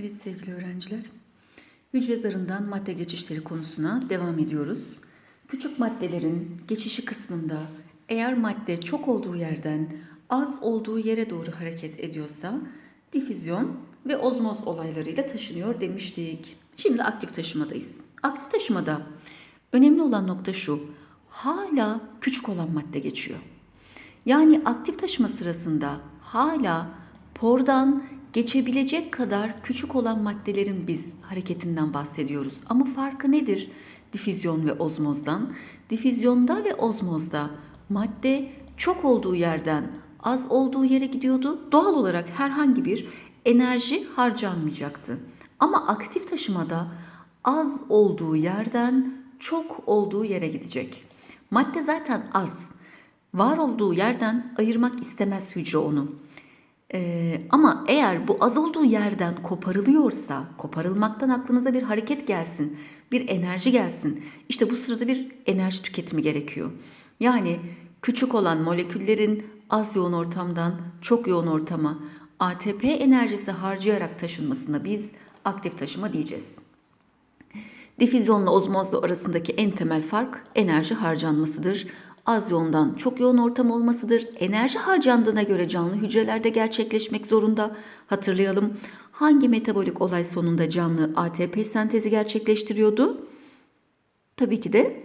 Evet sevgili öğrenciler, hücre zarından madde geçişleri konusuna devam ediyoruz. Küçük maddelerin geçişi kısmında eğer madde çok olduğu yerden az olduğu yere doğru hareket ediyorsa difüzyon ve ozmoz olaylarıyla taşınıyor demiştik. Şimdi aktif taşımadayız. Aktif taşımada önemli olan nokta şu, hala küçük olan madde geçiyor. Yani aktif taşıma sırasında hala pordan geçebilecek kadar küçük olan maddelerin biz hareketinden bahsediyoruz. Ama farkı nedir difüzyon ve ozmozdan? Difüzyonda ve ozmozda madde çok olduğu yerden az olduğu yere gidiyordu. Doğal olarak herhangi bir enerji harcanmayacaktı. Ama aktif taşımada az olduğu yerden çok olduğu yere gidecek. Madde zaten az. Var olduğu yerden ayırmak istemez hücre onu. Ee, ama eğer bu az olduğu yerden koparılıyorsa, koparılmaktan aklınıza bir hareket gelsin, bir enerji gelsin. İşte bu sırada bir enerji tüketimi gerekiyor. Yani küçük olan moleküllerin az yoğun ortamdan çok yoğun ortama ATP enerjisi harcayarak taşınmasına biz aktif taşıma diyeceğiz. Difüzyonla ozmozla arasındaki en temel fark enerji harcanmasıdır. Az yoğundan çok yoğun ortam olmasıdır. Enerji harcandığına göre canlı hücrelerde gerçekleşmek zorunda. Hatırlayalım. Hangi metabolik olay sonunda canlı ATP sentezi gerçekleştiriyordu? Tabii ki de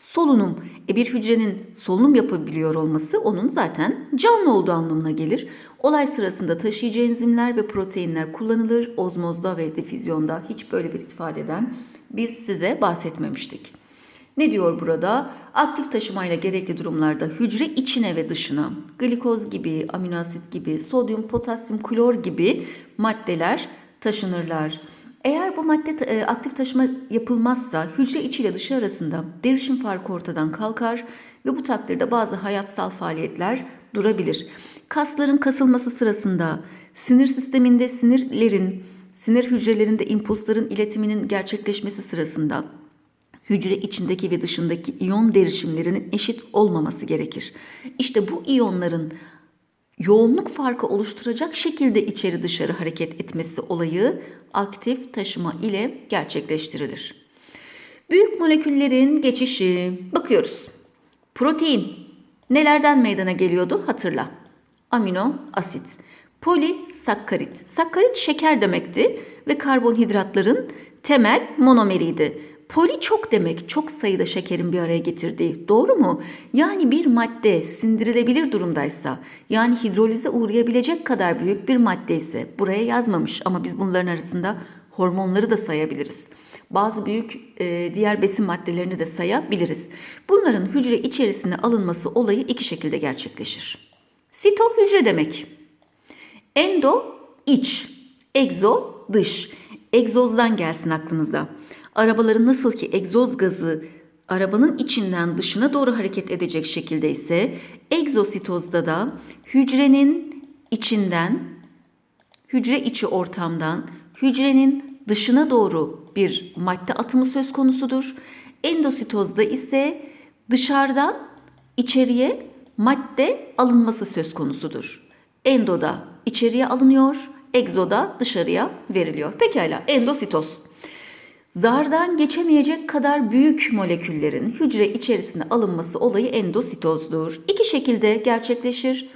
solunum. E bir hücrenin solunum yapabiliyor olması onun zaten canlı olduğu anlamına gelir. Olay sırasında taşıyıcı enzimler ve proteinler kullanılır. Ozmozda ve difüzyonda hiç böyle bir ifadeden biz size bahsetmemiştik. Ne diyor burada? Aktif taşımayla gerekli durumlarda hücre içine ve dışına glikoz gibi, amino asit gibi, sodyum, potasyum, klor gibi maddeler taşınırlar. Eğer bu madde e, aktif taşıma yapılmazsa hücre içi ile dışı arasında derişim farkı ortadan kalkar ve bu takdirde bazı hayatsal faaliyetler durabilir. Kasların kasılması sırasında sinir sisteminde sinirlerin, sinir hücrelerinde impulsların iletiminin gerçekleşmesi sırasında hücre içindeki ve dışındaki iyon derişimlerinin eşit olmaması gerekir. İşte bu iyonların yoğunluk farkı oluşturacak şekilde içeri dışarı hareket etmesi olayı aktif taşıma ile gerçekleştirilir. Büyük moleküllerin geçişi bakıyoruz. Protein nelerden meydana geliyordu hatırla. Amino asit, polisakkarit. Sakkarit şeker demekti ve karbonhidratların temel monomeriydi. Poli çok demek, çok sayıda şekerin bir araya getirdiği. Doğru mu? Yani bir madde sindirilebilir durumdaysa, yani hidrolize uğrayabilecek kadar büyük bir madde ise buraya yazmamış ama biz bunların arasında hormonları da sayabiliriz. Bazı büyük e, diğer besin maddelerini de sayabiliriz. Bunların hücre içerisine alınması olayı iki şekilde gerçekleşir. Sito hücre demek. Endo iç, egzo dış. Egzozdan gelsin aklınıza. Arabaların nasıl ki egzoz gazı arabanın içinden dışına doğru hareket edecek şekilde ise egzositozda da hücrenin içinden hücre içi ortamdan hücrenin dışına doğru bir madde atımı söz konusudur. Endositozda ise dışarıdan içeriye madde alınması söz konusudur. Endoda içeriye alınıyor, egzoda dışarıya veriliyor. Pekala endositoz. Zardan geçemeyecek kadar büyük moleküllerin hücre içerisine alınması olayı endositozdur. İki şekilde gerçekleşir.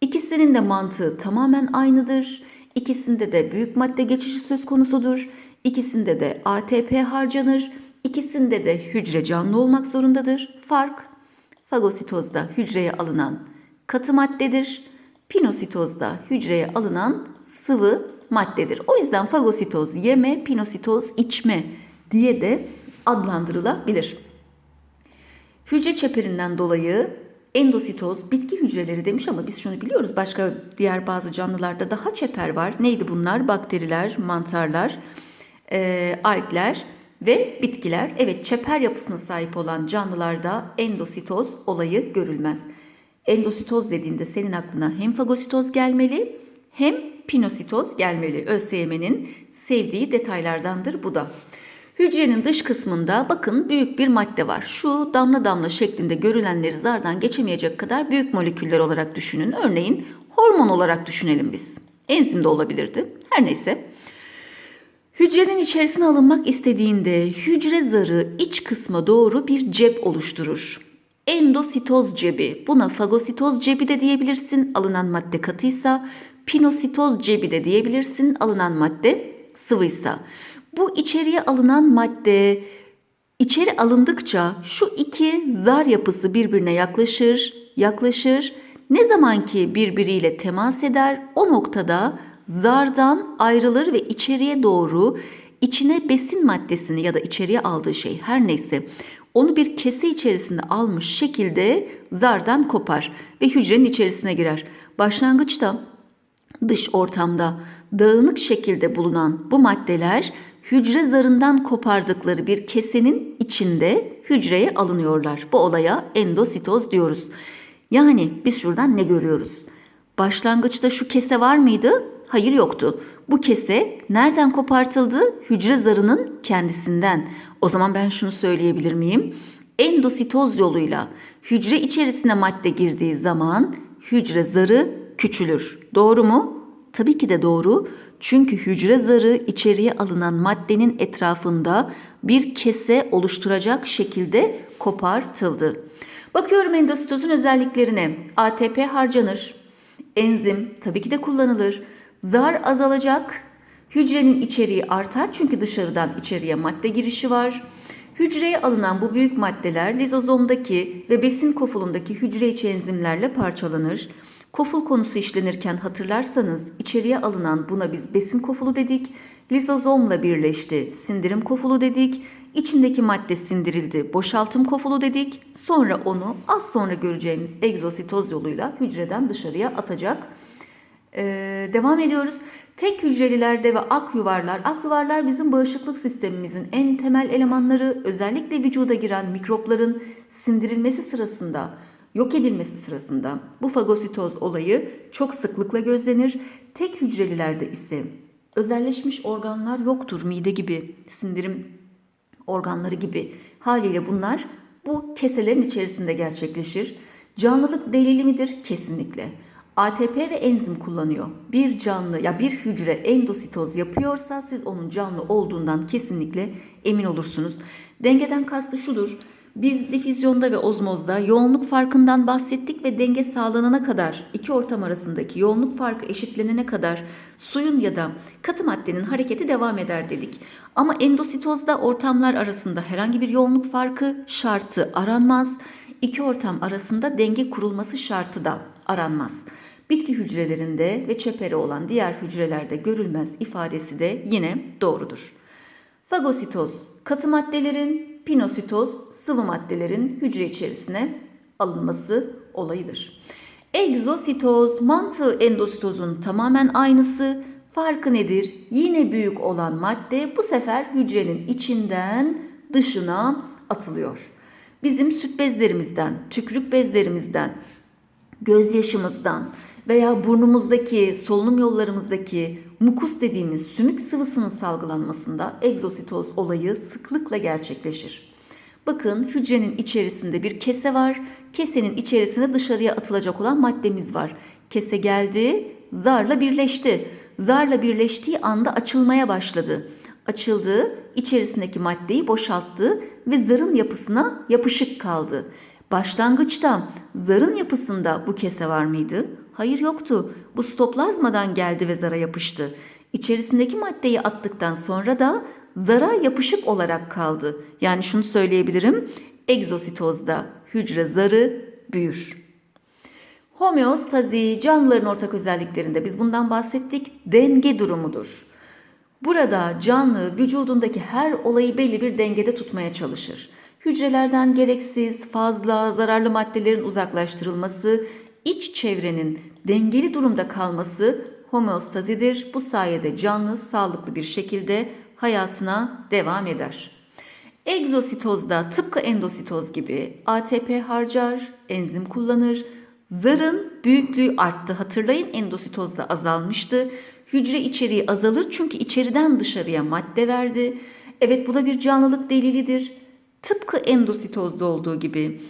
İkisinin de mantığı tamamen aynıdır. İkisinde de büyük madde geçişi söz konusudur. İkisinde de ATP harcanır. İkisinde de hücre canlı olmak zorundadır. Fark fagositozda hücreye alınan katı maddedir. Pinositozda hücreye alınan sıvı maddedir. O yüzden fagositoz yeme, pinositoz içme diye de adlandırılabilir. Hücre çeperinden dolayı endositoz bitki hücreleri demiş ama biz şunu biliyoruz. Başka diğer bazı canlılarda daha çeper var. Neydi bunlar? Bakteriler, mantarlar, e, algler ve bitkiler. Evet çeper yapısına sahip olan canlılarda endositoz olayı görülmez. Endositoz dediğinde senin aklına hem fagositoz gelmeli hem pinositoz gelmeli. ÖSYM'nin sevdiği detaylardandır bu da. Hücrenin dış kısmında bakın büyük bir madde var. Şu damla damla şeklinde görülenleri zardan geçemeyecek kadar büyük moleküller olarak düşünün. Örneğin hormon olarak düşünelim biz. Enzim de olabilirdi. Her neyse. Hücrenin içerisine alınmak istediğinde hücre zarı iç kısma doğru bir cep oluşturur. Endositoz cebi, buna fagositoz cebi de diyebilirsin alınan madde katıysa, pinositoz cebi de diyebilirsin alınan madde sıvıysa. Bu içeriye alınan madde içeri alındıkça şu iki zar yapısı birbirine yaklaşır, yaklaşır. Ne zaman ki birbiriyle temas eder o noktada zardan ayrılır ve içeriye doğru içine besin maddesini ya da içeriye aldığı şey her neyse onu bir kese içerisinde almış şekilde zardan kopar ve hücrenin içerisine girer. Başlangıçta dış ortamda dağınık şekilde bulunan bu maddeler hücre zarından kopardıkları bir kesenin içinde hücreye alınıyorlar. Bu olaya endositoz diyoruz. Yani biz şuradan ne görüyoruz? Başlangıçta şu kese var mıydı? Hayır yoktu. Bu kese nereden kopartıldı? Hücre zarının kendisinden. O zaman ben şunu söyleyebilir miyim? Endositoz yoluyla hücre içerisine madde girdiği zaman hücre zarı küçülür. Doğru mu? Tabii ki de doğru. Çünkü hücre zarı içeriye alınan maddenin etrafında bir kese oluşturacak şekilde kopartıldı. Bakıyorum endositozun özelliklerine. ATP harcanır. Enzim tabii ki de kullanılır. Zar azalacak. Hücrenin içeriği artar çünkü dışarıdan içeriye madde girişi var. Hücreye alınan bu büyük maddeler lizozomdaki ve besin kofulundaki hücre içi enzimlerle parçalanır. Koful konusu işlenirken hatırlarsanız içeriye alınan buna biz besin kofulu dedik. Lizozomla birleşti, sindirim kofulu dedik. İçindeki madde sindirildi, boşaltım kofulu dedik. Sonra onu az sonra göreceğimiz egzositoz yoluyla hücreden dışarıya atacak. Ee, devam ediyoruz. Tek hücrelilerde ve ak yuvarlar, ak yuvarlar bizim bağışıklık sistemimizin en temel elemanları. Özellikle vücuda giren mikropların sindirilmesi sırasında, yok edilmesi sırasında bu fagositoz olayı çok sıklıkla gözlenir. Tek hücrelilerde ise özelleşmiş organlar yoktur. Mide gibi, sindirim organları gibi. Haliyle bunlar bu keselerin içerisinde gerçekleşir. Canlılık delili midir? Kesinlikle. ATP ve enzim kullanıyor. Bir canlı ya bir hücre endositoz yapıyorsa siz onun canlı olduğundan kesinlikle emin olursunuz. Dengeden kastı şudur. Biz difüzyonda ve ozmozda yoğunluk farkından bahsettik ve denge sağlanana kadar iki ortam arasındaki yoğunluk farkı eşitlenene kadar suyun ya da katı maddenin hareketi devam eder dedik. Ama endositozda ortamlar arasında herhangi bir yoğunluk farkı şartı aranmaz. İki ortam arasında denge kurulması şartı da aranmaz. Bitki hücrelerinde ve çeperi olan diğer hücrelerde görülmez ifadesi de yine doğrudur. Fagositoz katı maddelerin, pinositoz sıvı maddelerin hücre içerisine alınması olayıdır. Egzositoz mantığı endositozun tamamen aynısı. Farkı nedir? Yine büyük olan madde bu sefer hücrenin içinden dışına atılıyor. Bizim süt bezlerimizden, tükrük bezlerimizden, gözyaşımızdan veya burnumuzdaki, solunum yollarımızdaki mukus dediğimiz sümük sıvısının salgılanmasında egzositoz olayı sıklıkla gerçekleşir. Bakın hücrenin içerisinde bir kese var. Kesenin içerisine dışarıya atılacak olan maddemiz var. Kese geldi, zarla birleşti. Zarla birleştiği anda açılmaya başladı. Açıldı, içerisindeki maddeyi boşalttı ve zarın yapısına yapışık kaldı. Başlangıçta zarın yapısında bu kese var mıydı? Hayır yoktu. Bu stoplazmadan geldi ve zara yapıştı. İçerisindeki maddeyi attıktan sonra da zara yapışık olarak kaldı. Yani şunu söyleyebilirim. Egzositozda hücre zarı büyür. Homeostazi canlıların ortak özelliklerinde biz bundan bahsettik. Denge durumudur. Burada canlı vücudundaki her olayı belli bir dengede tutmaya çalışır. Hücrelerden gereksiz, fazla, zararlı maddelerin uzaklaştırılması, iç çevrenin dengeli durumda kalması homeostazidir. Bu sayede canlı sağlıklı bir şekilde hayatına devam eder. Egzositozda tıpkı endositoz gibi ATP harcar, enzim kullanır. Zarın büyüklüğü arttı. Hatırlayın endositozda azalmıştı. Hücre içeriği azalır çünkü içeriden dışarıya madde verdi. Evet bu da bir canlılık delilidir. Tıpkı endositozda olduğu gibi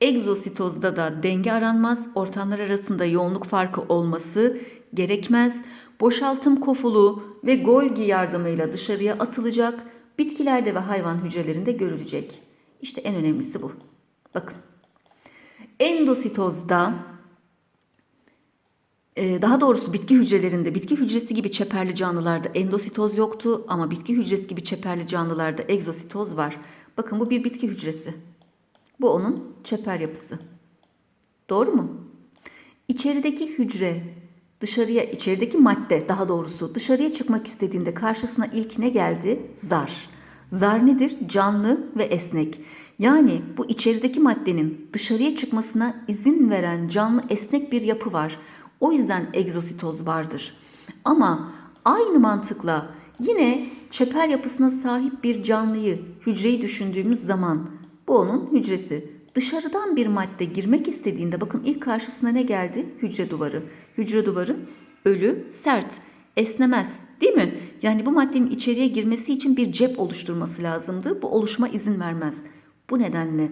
egzositozda da denge aranmaz. Ortamlar arasında yoğunluk farkı olması gerekmez. Boşaltım kofulu ve Golgi yardımıyla dışarıya atılacak. Bitkilerde ve hayvan hücrelerinde görülecek. İşte en önemlisi bu. Bakın. Endositozda ee, daha doğrusu bitki hücrelerinde, bitki hücresi gibi çeperli canlılarda endositoz yoktu ama bitki hücresi gibi çeperli canlılarda egzositoz var. Bakın bu bir bitki hücresi. Bu onun çeper yapısı. Doğru mu? İçerideki hücre dışarıya, içerideki madde daha doğrusu dışarıya çıkmak istediğinde karşısına ilk ne geldi? Zar. Zar nedir? Canlı ve esnek. Yani bu içerideki maddenin dışarıya çıkmasına izin veren canlı esnek bir yapı var. O yüzden egzositoz vardır. Ama aynı mantıkla yine çeper yapısına sahip bir canlıyı, hücreyi düşündüğümüz zaman bu onun hücresi. Dışarıdan bir madde girmek istediğinde bakın ilk karşısına ne geldi? Hücre duvarı. Hücre duvarı ölü, sert, esnemez değil mi? Yani bu maddenin içeriye girmesi için bir cep oluşturması lazımdı. Bu oluşma izin vermez. Bu nedenle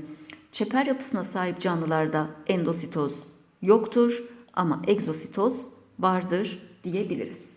çeper yapısına sahip canlılarda endositoz yoktur ama egzositoz vardır diyebiliriz.